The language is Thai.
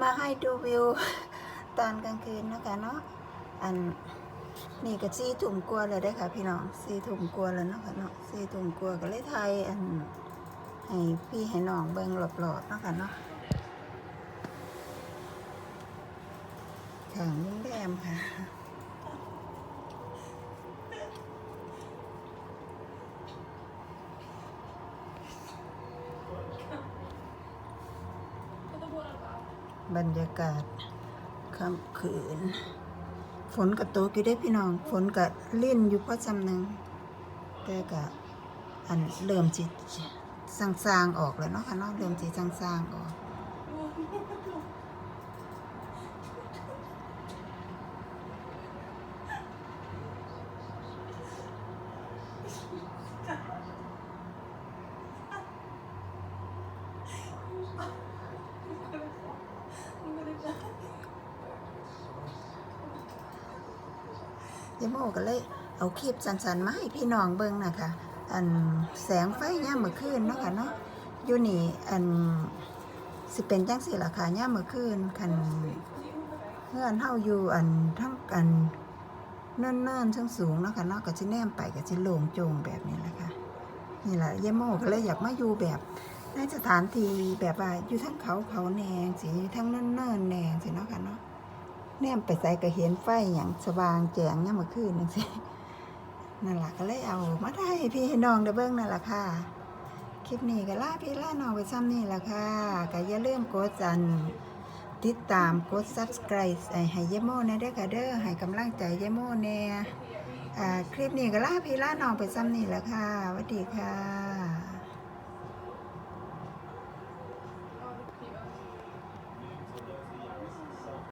มาให้ดูวิวตอนกลางคืนนะคะเนาะอันนี่ก็ซีถุ่มกลัวเลยได้ค่ะ พี่น้องซีถุ่มกลัวแล้วเนาะค่ะเนาะซีถุ่มกลัวก็เลยไทยอันให้พี่ให้น้องเบิ่งหลอดๆเนาะค่ะเนาะขางโรงแรมค่ะ บรรยากาศค่ำคืน ฝนกับตกอยู่ได้พี่น้อง ฝนกับลิ่นอยู่พอจำหนึ่งแต่กับอันเริ่มจิสร้างๆออกแล้วเนาะค่ะเนาะเริ่มจิสร้างๆออก ยายโมก็เลยเอาคลิปสันๆมาให้พี่น้องเบิ่งนะคะอันแสงไฟย่ามเมื่อคืนเนาะค่ะเนาะอยู่นี่อันสิเป็นจังสี่ล่ะค่ะย่ามเมื่อคืนคันเพื่อนเฮาอยู่อันทั้งอันเนิ่นๆทั้งสูงเนาะค่ะเนาะก็สิแนมไปก็สิโล่งโจงแบบนี้แหละค่ะนี่แหละยายโมก็เลยอยากมาอยู่แบบในสถานที่แบบว่าอยู่ทั้งเขาเขาแนงสิทั้งเนิ่นๆแนงสิเนาะค่ะเนาะ แนมไปใส่ก็เห็นไฟอย่างสว่างแจ้งเนี่ยามมื่อคืนนั่นสินั่นแหละก็เลยเอา มาได้พี่ให้น้องได้เบิ่งนั่นแหละค่ะ คลิปนี้ก็ล่าพี่ล่าน้องไปซ้ำนี่แหละค่ะก็อย่าลืมกดจันติดตามกด subscribe ให้เยโมแนะเด้อค่ะเด้อให้กำลังใจเยโมแน่อ่าคลิปนี้ก็ล่าพี่ล่าน้องไปซ้ำนี่แหละค่ะสวัสดีค่ะ